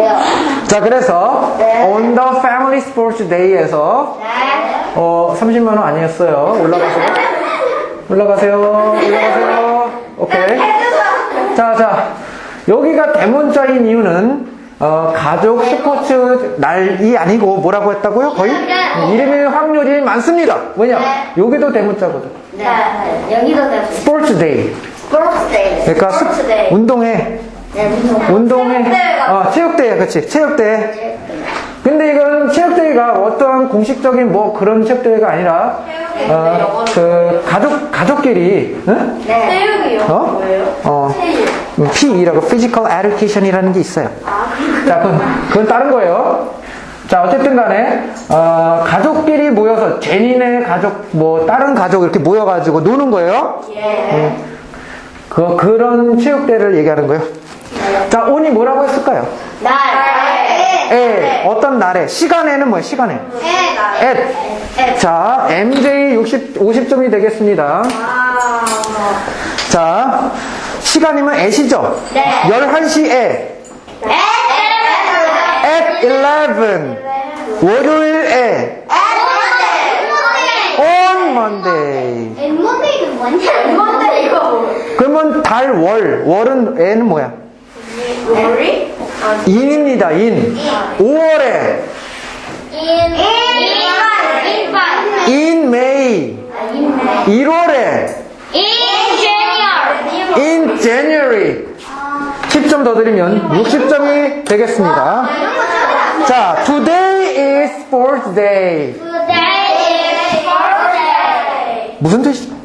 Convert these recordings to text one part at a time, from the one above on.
왜요? 자, 그래서 네. on the family sports day에서 네. 어, 30만 원 아니었어요. 올라가세요. 올라가세요. 올라가세요. 오케이. 자, 자. 여기가 대문자인 이유는 어, 가족 스포츠 날이 아니고 뭐라고 했다고요? 거의 이름일 확률이 많습니다. 왜냐? 여기도 대문자거든. 네. 여기도 돼. 스포츠 데이. 스포츠 데이. 그러니까 스- 스포츠 데이. 운동회. 네, 운동. 운동회. 어, 체육대회, 그치. 체육대회. 근데 이건 체육대회가 어떠한 공식적인 뭐 그런 체육대회가 아니라, 어, 그, 가족, 가족끼리, 응? 네. 체육이요? 어? 뭐예요? 어, 체육. PE라고 Physical Education이라는 게 있어요. 자, 그건, 그건 다른 거예요. 자, 어쨌든 간에, 어, 가족끼리 모여서, 제니네 가족, 뭐, 다른 가족 이렇게 모여가지고 노는 거예요. 예. 그, 그런 체육대회를 얘기하는 거예요. 자, 온이 뭐라고 했을까요? 날. 에, 어떤 날에, 시간에는 뭐예요, 시간에? 에. 에. 자, MJ 60, 50점이 되겠습니다. 자, 시간이면 at이죠? 네. 11시에, 에. at 11. 월요일에, on Monday. 뭔데 이거 뭐? 그러면 달, 월. 월은, 애는 뭐야? 머리? 인입니다, 인. 5월에, 인. in May. 1월에, 인 제니얼. in January. 10점 더 드리면 60점이 되겠습니다. 자, today is sports day. Today is birthday. 무슨 뜻이? 오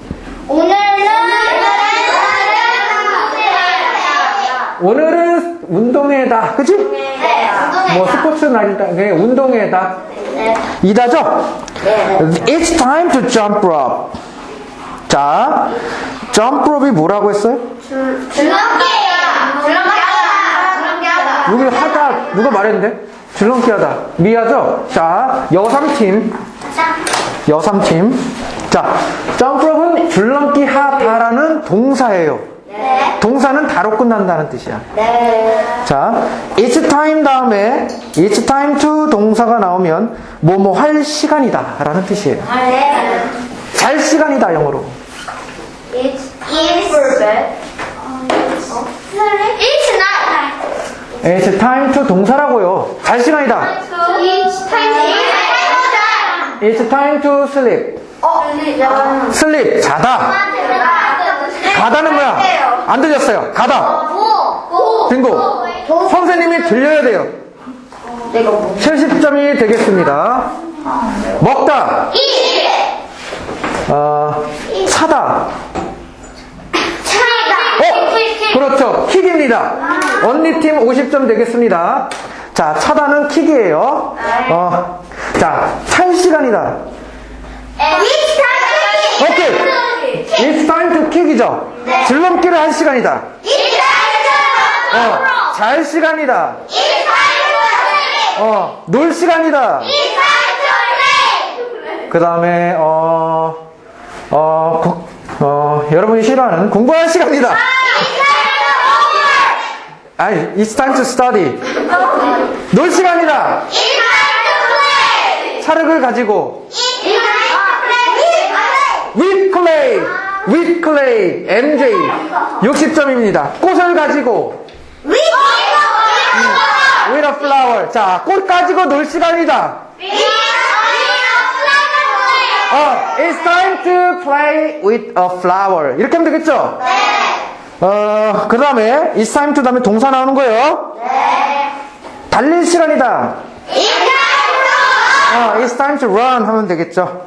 오늘은 운동회다. 그치? 네, 뭐 스포츠 날이다. 그냥 운동회다. 네. 이다죠? 네. It's time to jump rope. 자, jump rope이 뭐라고 했어요? 줄넘기예요. 줄넘기 하다. 여기 하다, 누가 말했는데? 줄넘기 하다. 미아죠? 자, 여삼팀. 여삼팀. 자, jump rope은 줄넘기 하다라는 동사예요. 네. 동사는 다로 끝난다는 뜻이야. 네. 자, it's time 다음에 it's time to 동사가 나오면 뭐뭐 할 시간이다 라는 뜻이에요. 네. 잘 시간이다 영어로. It's is for bed. It's not. It's time to 동사라고요. 잘 시간이다. It's time. It's time to sleep. 어, sleep 자다. 가다는 뭐야? 안 들렸어요. 가다. 고. 빙고. 선생님이 들려야 돼요. 내가 뭐? 70점이 되겠습니다. 먹다. 이. 어, 차다. 차다. 어? 그렇죠. 킥입니다. 언니 팀 50점 되겠습니다. 자, 차다는 킥이에요. 어, 자, 찰 시간이다. Time. 오케이. It's time to kick이죠. 줄넘기를 할 시간이다. It's time. 어, 잘 시간이다. It's time. 어, 놀 시간이다. It's time. 그 다음에, 어, 어, 고- 어, 여러분이 싫어하는 공부할 시간이다. 아니, it's time to study. 놀 시간이다. 차력을 가지고, with clay, MJ. 60점입니다. 꽃을 가지고, with a flower. 자, 꽃 가지고 놀 시간이다. 어, it's time to play with a flower. 이렇게 하면 되겠죠? 어, 그 다음에, it's time to 다음에 동사 나오는 거예요. 달릴 시간이다. 어, it's time to run 하면 되겠죠?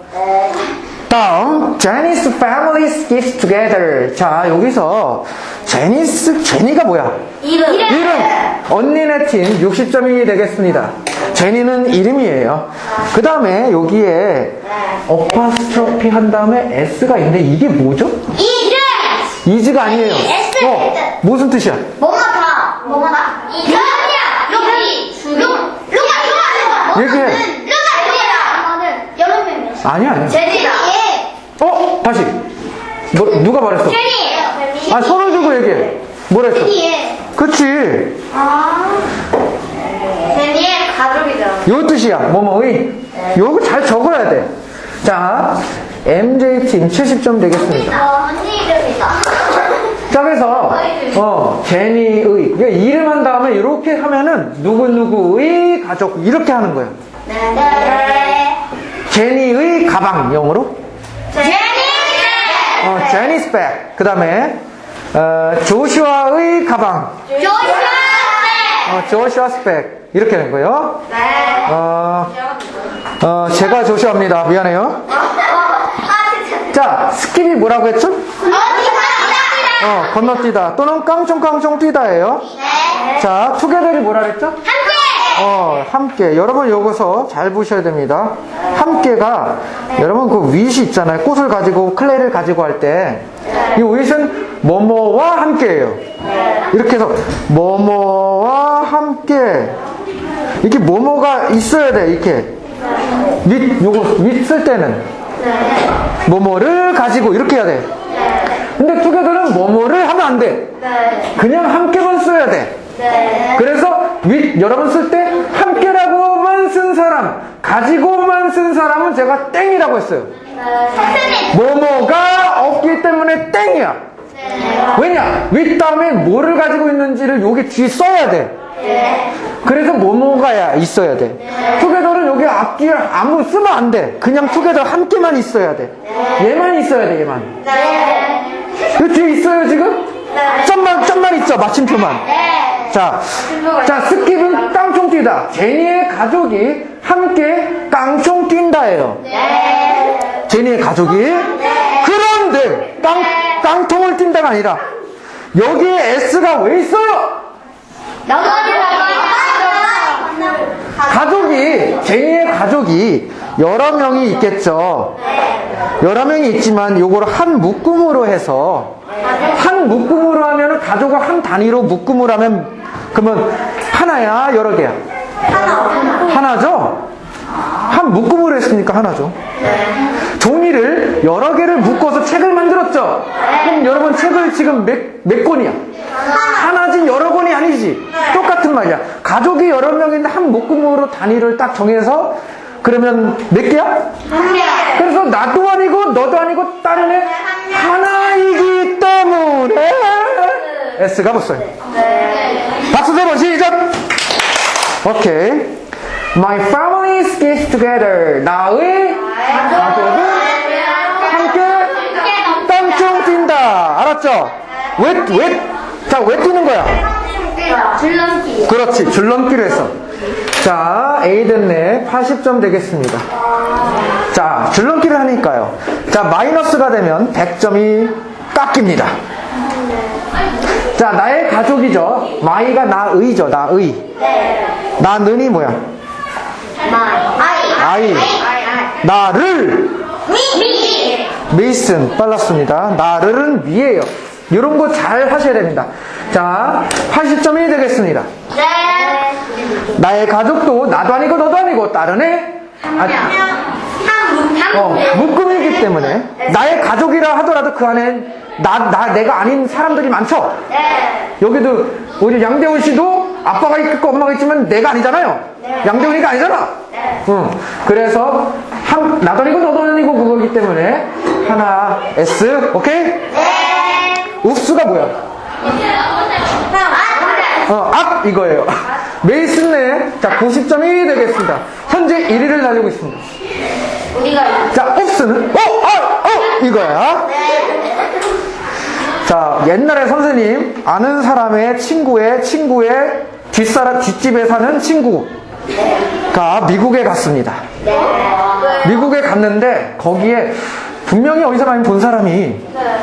다음, Jenny's family skips together. 자, 여기서, 제니스, 제니가 뭐야? 이름. 이름! 언니네 팀 60점이 되겠습니다. 제니는 이름이에요. 그 다음에 여기에 어파스트로피 한 다음에 S가 있는데 이게 뭐죠? 이름. 이즈가 아니에요. S. 어, 무슨 뜻이야? 뭐가 다? 뭐가 다? 이름이야. 여기. 루. 루가 루가 루가. 얘기해. 루가 루가. 여러 명이야. 아니야, 아니야. 제니 다. 어? 다시. 뭐, 누가 말했어? 아, 손을 들고 얘기해. 뭐라 했어? 제니. 그치. 아. 요 뜻이야. 뭐뭐의. 요거 잘 적어야 돼. 자, MJ팀 70점 되겠습니다. 어, 언니 이름이다. 자, 그래서, 어, 제니의. 이거 이름 한 다음에 이렇게 하면은 누구누구의 가족. 이렇게 하는 거예요. 네. 제니의 가방, 영어로. 제니. 어, 제니스 백. 그 다음에, 어, 조슈아의 가방. 조슈아. 어, 조슈아스 백. 이렇게 하는 거예요. 네. 어, 어, 제가 조슈아입니다. 미안해요. 아. 자, 스킵이 뭐라고 했죠? 어, 건너뛰다. 또는 깡총깡총 뛰다예요. 네. 자, 투게더를 뭐라 그랬죠? 어, 함께. 여러분 여기서 잘 보셔야 됩니다. 함께가, 여러분 그 윗이 있잖아요. 꽃을 가지고, 클레를 가지고 할 때, 이 윗은 뭐뭐와 함께예요. 이렇게 해서, 뭐뭐와 함께. 이렇게 뭐뭐가 있어야 돼, 이렇게. 윗, 요거, 윗쓸 때는. 뭐뭐를 가지고 이렇게 해야 돼. 근데 투게더는 뭐뭐를 하면 안 돼. 그냥 함께만 써야 돼. 그래서 윗 여러분 쓸 때 함께라고만 쓴 사람, 가지고만 쓴 사람은 제가 땡이라고 했어요. 뭐뭐가 없기 때문에 땡이야. 왜냐? 윗 다음에 뭐를 가지고 있는지를 여기 뒤에 써야 돼. 그래서 뭐뭐가 있어야 돼. 투게더는 여기 앞뒤에 아무 쓰면 안 돼. 그냥 투게더 함께만 있어야 돼. 얘만 있어야 돼, 얘만. 이 뒤에 있어요, 지금? 점만, 점만 있죠, 마침표만. 자, 자, 스킵은 깡총 뛰다. 제니의 가족이 함께 깡총 뛴다예요. 제니의 가족이. 그런데, 깡, 깡통을 뛴다가 아니라, 여기에 S가 왜 있어요? 가족이, 제니의 가족이 여러 명이 있겠죠. 여러 명이 있지만 요거를 한 묶음으로 해서 한 묶음으로 하면 가족을 한 단위로 묶음을 하면 그러면 하나야 여러 개야? 하나 죠? 한 묶음으로 했으니까 하나죠. 종이를 여러 개를 묶어서 책을 만들었죠? 그럼 여러분 책을 지금 몇, 몇 권이야? 하나지 여러 권이 아니지. 똑같은 말이야. 가족이 여러 명인데 한 묶음으로 단위를 딱 정해서 그러면 몇 개야? 그래서 나도 아니고 너도 아니고 다른 애 하나이기 때문에 S가 붙어요. 박수 세번 시작. 오케이. My family is together. 나의 가족은 함께 땀총 뛴다. 알았죠? 왜, 왜, 자, 왜 뛰는 거야? 줄넘기. 그렇지. 줄넘기를 했어. 자, 에이든네 80점 되겠습니다. 자, 줄넘기를 하니까요. 자, 마이너스가 되면 100점이 깎입니다. 자, 나의 가족이죠. 마이가 나의죠. 나의. 나는이 뭐야? 아이. 아이. 나를. 미. 메이슨 빨랐습니다. 나를은 미예요. 이런 거 잘 하셔야 됩니다. 자, 80점이 되겠습니다. 네. 나의 가족도 나도 아니고 너도 아니고 다른 애 아, 어, 묶음이기 때문에 나의 가족이라 하더라도 그 안에 나, 나 내가 아닌 사람들이 많죠. 네. 여기도 우리 양대훈 씨도 아빠가 있고 엄마가 있지만 내가 아니잖아요. 양대훈이가 아니잖아. 응. 그래서 한, 나도 아니고 너도 아니고 그거기 때문에 하나 S 오케이? 네. 읍수가 뭐야? 어, 앞 이거예요. 메이슨네 자 90점이 되겠습니다. 현재 1위를 달리고 있습니다. 우리가 자, 옵스는 어, 어, 어 이거야. 자, 옛날에 선생님 아는 사람의 친구의 친구의 뒷사람 뒷집에 사는 친구가 미국에 갔습니다. 미국에 갔는데 거기에 분명히 어디서 많이 본 사람이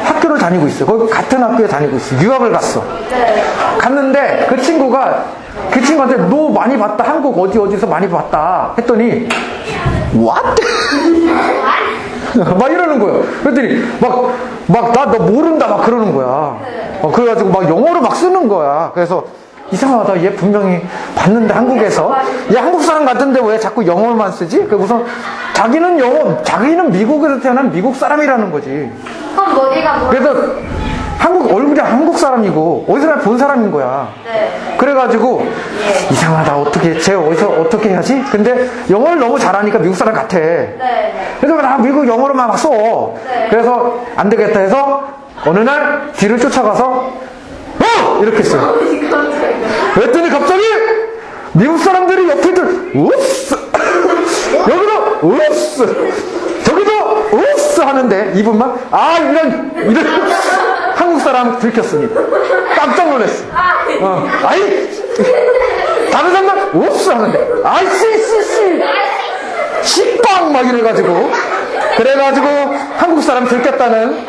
학교를 다니고 있어요. 거기 같은 학교에 다니고 있어요. 유학을 갔어. 갔는데 그 친구가 그 친구한테 너 많이 봤다. 한국 어디 어디서 많이 봤다. 했더니 what? 막 이러는 거예요. 그랬더니 막, 막, 나 너 모른다 막 그러는 거야. 어, 그래가지고 막 영어로 막 쓰는 거야. 그래서 이상하다. 얘 분명히 봤는데 한국에서. 얘 한국 사람 같은데 왜 자꾸 영어만 쓰지? 그 우선 자기는 영어, 자기는 미국에서 태어난 미국 사람이라는 거지. 그럼 어디가 뭐? 그래서 한국 얼굴이 한국 사람이고 어디서 본 사람인 거야. 네. 그래가지고 이상하다 어떻게 쟤 어디서 어떻게 해야지? 근데 영어를 너무 잘하니까 미국 사람 같아. 네. 그래서 나 미국 영어로만 막 써. 네. 그래서 안 되겠다 해서 어느 날 뒤를 쫓아가서 어 이렇게 했어요. 그랬더니 갑자기 미국 사람들이 옆에 들 우스 여기도 우스 저기도 우스 하는데 이분만 아 이런 이런 한국 사람 들켰습니다. 깜짝 놀랐어. 어, 아이 다른 사람들 우스 하는데 아이 씨 씨씨 식빵 막 이래가지고 그래가지고 한국 사람 들켰다는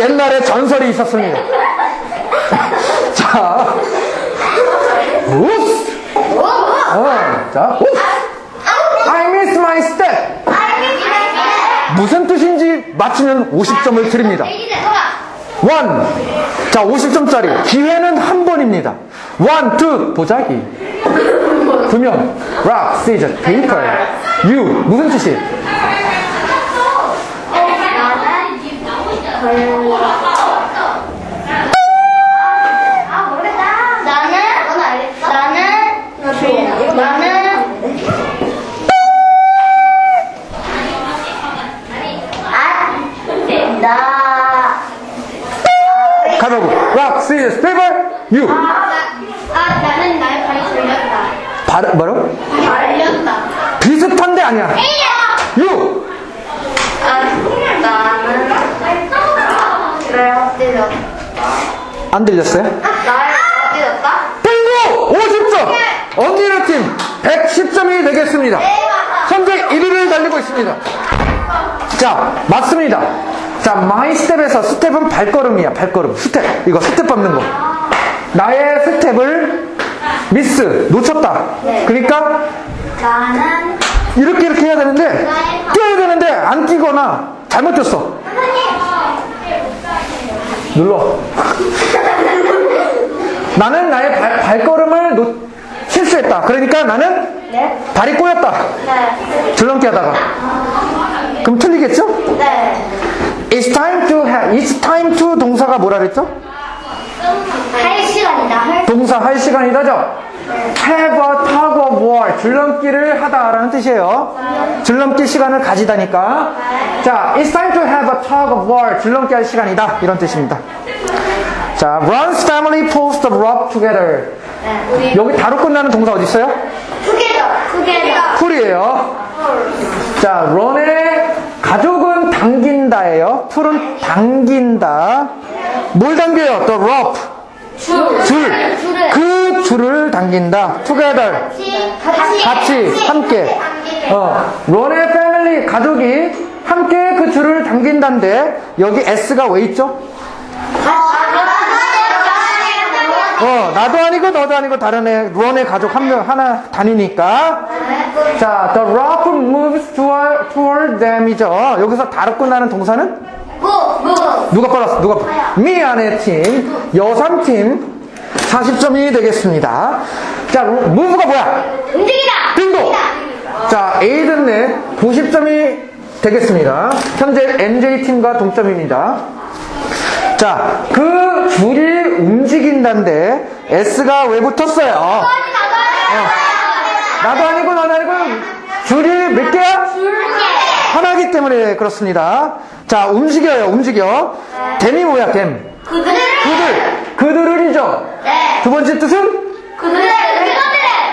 옛날에 전설이 있었습니다. 자, 우스 어, 자, 우! I miss my step. 무슨 뜻인지 맞추면 50점을 드립니다. 원. 자, 50점짜리. 기회는 한 번입니다. 원, 투, 보자기. 두 명. rock, scissors, paper. you. 무슨 뜻이? 아. 나는 나는 나는 아나 가자고. Scissors, paper. you. 아, 나는 발이 들렸다. 발, 뭐라고? 발렸다. 비슷한데 아니야. you. 아, 나는 나의 엎드렸다. 안 들렸어요? 나의 엎드렸다? 빙고! 50점! 언니네 팀 110점이 되겠습니다. 현재 1위를 달리고 있습니다. 자, 맞습니다. 자, 마이 스텝에서 스텝은 발걸음이야, 발걸음. 스텝. 이거 스텝 밟는 거. 나의 스텝을 미스, 놓쳤다. 그러니까 나는 이렇게 이렇게 해야 되는데, 뛰어야 되는데, 안 뛰거나 잘못 뛰었어. 눌러. 나는 나의 발, 발걸음을 놓- 실수했다. 그러니까 나는 네. 발이 꼬였다. 네. 줄넘기 하다가. 그럼 틀리겠죠? 네. It's time to have, it's time to 동사가 뭐라 그랬죠? 할 시간이다. 할 동사 할 시간이다죠? Have a tug of war. 줄넘기를 하다라는 뜻이에요. 줄넘기 시간을 가지다니까. 자, it's time to have a tug of war. 줄넘기 할 시간이다. 이런 뜻입니다. 자, runs family pulls the rope together. 네. 여기 다로 끝나는 동사 어디 있어요? 투게더. 투게더. 풀이에요. 자, 런의 가족은 당긴다예요. 풀은 당긴다. 뭘 당겨요? The rope. 줄. 줄. 그 줄을 당긴다. together. 같이. 같이, 함께. 어, 런의 패밀리, 가족이 함께 그 줄을 당긴다인데, 여기 S가 왜 있죠? 어, 나도 아니고 너도 아니고 다른 애, 런의 가족 한 명, 하나 다니니까. 자, the rope moves toward, toward them이죠. 여기서 다로 끝나는 동사는? 무, 무. 누가 빨랐어? 누가? 미안해 팀, 여삼 팀, 40점이 되겠습니다. 자, move가 뭐야? 움직이다. 빙고! 자, 에이든넷 90점이 되겠습니다. 현재 NJ팀과 동점입니다. 자, 그 줄이 움직인다는데 S가 왜 붙었어요? 어, 나도 아니고 너도 아니고 줄이 몇 개야? 하나기 때문에 그렇습니다. 자, 움직여요, 움직여. 댐이 뭐야, 댐? 그들. 그들, 그들을이죠. 네. 두 번째 뜻은 그들.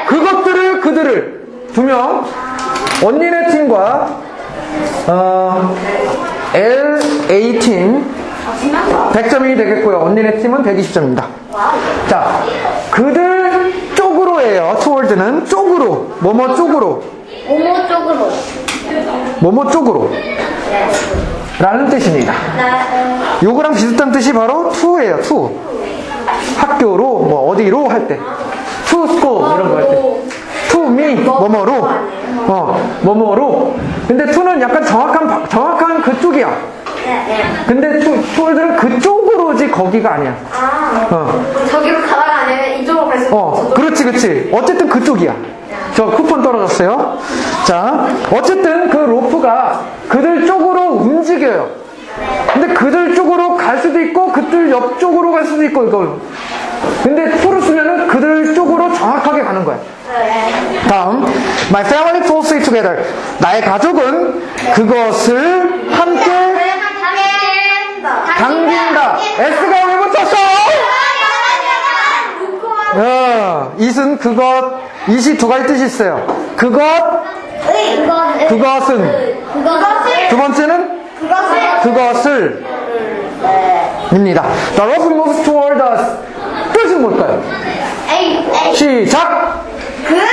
그것들을 그들을 두 명 언니네 팀과 어, LA 팀 100점이 되겠고요. 언니네 팀은 120점입니다. 자, 그들 쪽으로예요. 투월드는 쪽으로 뭐뭐 쪽으로 오모 쪽으로. 뭐뭐 쪽으로 라는 뜻입니다. 나, 요거랑 비슷한 뜻이 바로 투예요. 투 학교로 뭐 어디로 할 때. 투 스쿨 이런 거 할 때. 투미 뭐뭐로 어 뭐뭐로 근데 투는 약간 정확한 바- 정확한 그쪽이야 네, 네. 근데 투 투들은 그쪽으로지 거기가 아니야 아, 어, 저기로 가다가 아니면 이쪽으로 갈 수 있어. 어 그렇지 그렇지 어쨌든 그쪽이야 저 쿠폰 떨어졌어요 자 어쨌든 그 로프가 그들 쪽으로 움직여요 근데 그들 쪽으로 갈 수도 있고 그들 옆쪽으로 갈 수도 있고 이거. 근데 to를 쓰면은 그들 쪽으로 정확하게 가는 거야. 다음, my family closely together. 나의 가족은 그것을 함께 당긴다. S가 왜 붙었어? 어, it은 그것, it이 두 가지 뜻이 있어요. 그것, 그것은. 두 번째는 그것을. 입니다. The road moves toward us. 뜻은 뭘까요? 시작! 그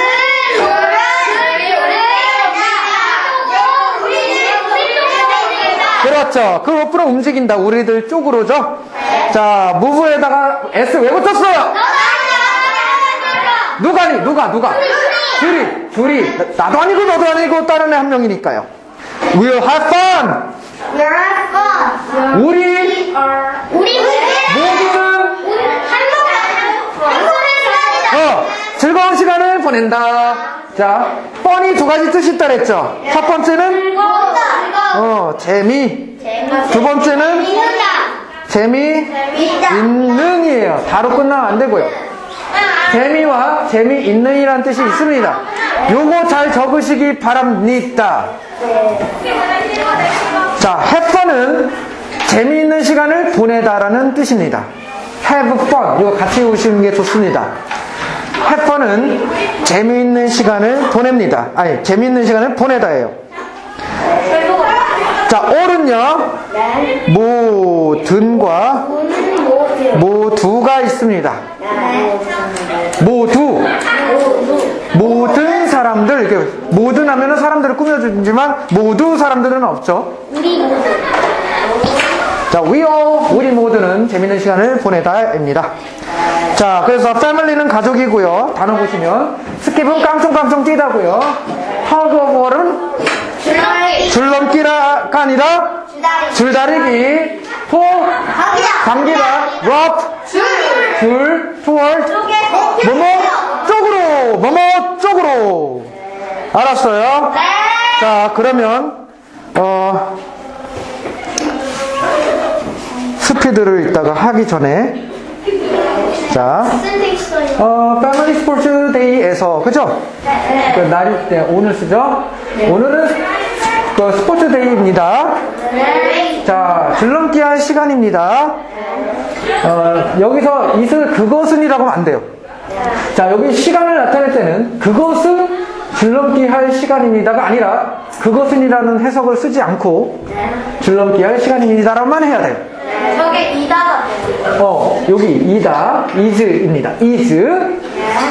렇죠. 그 로프는 움직인다. 우리들 쪽으로죠. 자, 무브에다가 S 왜 붙었어요? 누가니? 누가? 누가? 둘이. 둘이. 나- 나도 아니고 너도 아니고 다른 애 한 명이니까요. We'll have fun. 우리 모두 즐거운 시간을 보낸다. 자, 뻔히 두 가지 뜻이 있다 그랬죠. 첫 번째는 어, 재미. 두 번째는 재미 있는이에요. 바로 끝나면 안 되고요. 재미와 재미 있는이라는 뜻이 있습니다. 요거 잘 적으시기 바랍니다. 자, have fun은 재미있는 시간을 보내다라는 뜻입니다. have fun. 이거 같이 오시는 게 좋습니다. Fun은 재미있는 시간을 보냅니다. 아니, 재미있는 시간을 보내다예요. 자, all은요, 모든과 모두가 있습니다. 모두. 모든 사람들, 모든 하면은 사람들을 꾸며주지만 모두 사람들은 없죠. 자, we all, 우리 모두는 재밌는 시간을 보내다입니다. 자, 그래서 family는 가족이고요. 단어 보시면 스킵은 깡총깡총 뛰다고요. war은 줄넘기가 아니라 줄다리기, 포, 감기다, rope, 줄, toward, 뭐뭐 쪽으로, 뭐뭐 쪽으로. 알았어요? 자, 그러면, 어, 스피드를 이따가 하기 전에, 자, 어, 패밀리 스포츠 데이에서, 그죠? 그 날이, 네, 오늘 쓰죠? 오늘은 그 스포츠 데이입니다. 자, 줄넘기 할 시간입니다. 어, 여기서 이슬 그것은이라고 하면 안 돼요. 자, 여기 시간을 나타낼 때는 그것은 줄넘기 할 시간입니다가 아니라 그것은이라는 해석을 쓰지 않고 줄넘기 할 시간입니다라고만 해야 돼요. 저게 이다가 어, 여기 이다, is입니다. is.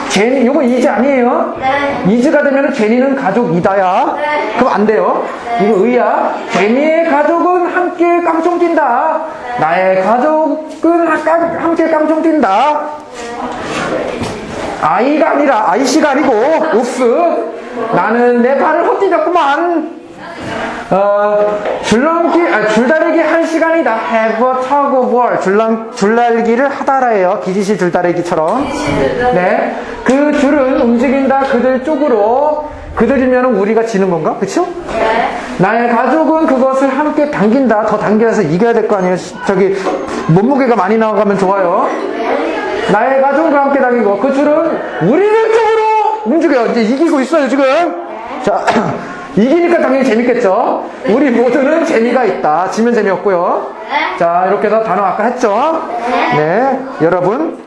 제니, 요거 is 아니에요? 네. is가 되면 제니는 가족 이다야. 네. 그럼 안 돼요. 이거 의야. 제니의 가족은 함께 깡총 뛴다. 나의 가족은 함께 깡총 뛴다. 아이가 아니라 아이씨가 아니고 옵스. 나는 내 발을 헛디뎠구만. 어, 줄넘기, 아, 줄다리기 한 시간이다. have a tug of war. 줄넘, 줄다리기를 하다라예요. 기지시 줄다리기처럼. 네. 그 줄은 움직인다. 그들 쪽으로. 그들이면 우리가 지는 건가? 그쵸? 나의 가족은 그것을 함께 당긴다. 더 당겨서 이겨야 될 거 아니에요? 저기, 몸무게가 많이 나가면 좋아요. 나의 가족과 함께 당기고, 그 줄은 우리를 쪽으로 움직여요. 이제 이기고 있어요, 지금. 자, 이기니까 당연히 재밌겠죠? 우리 모두는 재미가 있다. 지면 재미없고요. 자, 이렇게 해서 단어 아까 했죠? 네. 여러분.